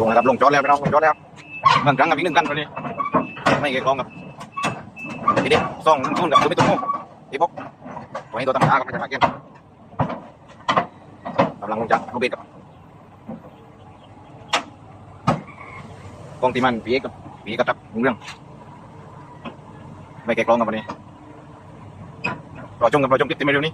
ลงแล้วครับลงจอดแล้วพี่น้องลงจอดแล้วบางครั้งกับอีกหนึ่งกันวันนี้ไม่เกี่ยวกับทีเด็ดซ่องทุ่นกับตัวไม่ตุ้มที่พกตัวนี้ตัวธรรากับไม่ใช่มาเก็ตกำลังลงจากลูกเบสกับกองตีมันปีเอกกับปีเอกกับตับเรื่องไม่แกะกลองกับวันนี้รอชมกับรอชมคลิปที่ไม่เร็วนี้